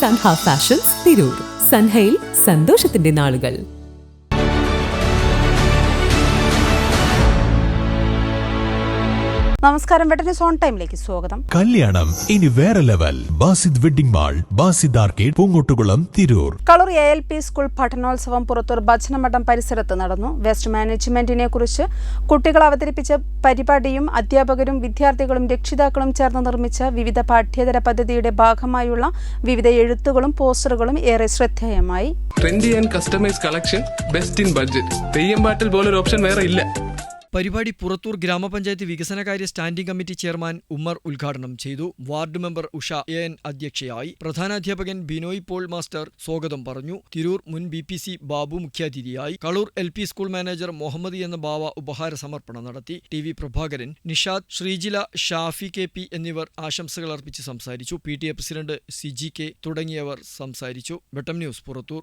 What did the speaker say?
Sanha fashions Tirur. സൻഹയിൽ സന്തോഷത്തിന്റെ നാളുകൾ. നമസ്കാരം വെട്ടന് സോൺ ടൈമിലേക്ക് സ്വാഗതം. കല്യാണം ഇനി വേറെ level. Basid wedding mall Basid arcade Poongottukulam Tirur. Kalur A L P school പഠനോത്സവം Purathur ഭജനമഠം പരിസരത്ത് നടന്നു. വെസ്റ്റ് മാനേജ്മെന്റിനെ കുറിച്ച് കുട്ടികൾ അവതരിപ്പിച്ച പരിപാടിയും അധ്യാപകരും വിദ്യാർത്ഥികളും രക്ഷിതാക്കളും ചേർന്ന് നിർമ്മിച്ച വിവിധ പാഠ്യേതര പദ്ധതിയുടെ ഭാഗമായുള്ള വിവിധ എഴുത്തുകളും പോസ്റ്ററുകളും ഏറെ ശ്രദ്ധേയമായി. Trendy and customise collection best in budget Theyyam പാട്ടിൽ പോലൊരു ഓപ്ഷൻ വേറെ ഇല്ല. പരിപാടി പുറത്തൂർ ഗ്രാമപഞ്ചായത്ത് വികസനകാര്യ സ്റ്റാൻഡിംഗ് കമ്മിറ്റി ചെയർമാൻ ഉമ്മർ ഉദ്ഘാടനം ചെയ്തു. Ward member Usha A N അധ്യക്ഷയായി. പ്രധാനാധ്യാപകൻ ബിനോയ് പോൾ മാസ്റ്റർ സ്വാഗതം പറഞ്ഞു. തിരൂർ മുൻ ബി പി സി ബാബു മുഖ്യാതിഥിയായി. Kalur L P school manager Muhammad എന്ന ബാവ ഉപഹാര സമർപ്പണം നടത്തി. T V Prabhakaran Nishad Sreejila Shafi K P എന്നിവർ ആശംസകൾ അർപ്പിച്ച് സംസാരിച്ചു. P T A president Siji K തുടങ്ങിയവർ സംസാരിച്ചു. വെട്ടം ന്യൂസ് പുറത്തൂർ.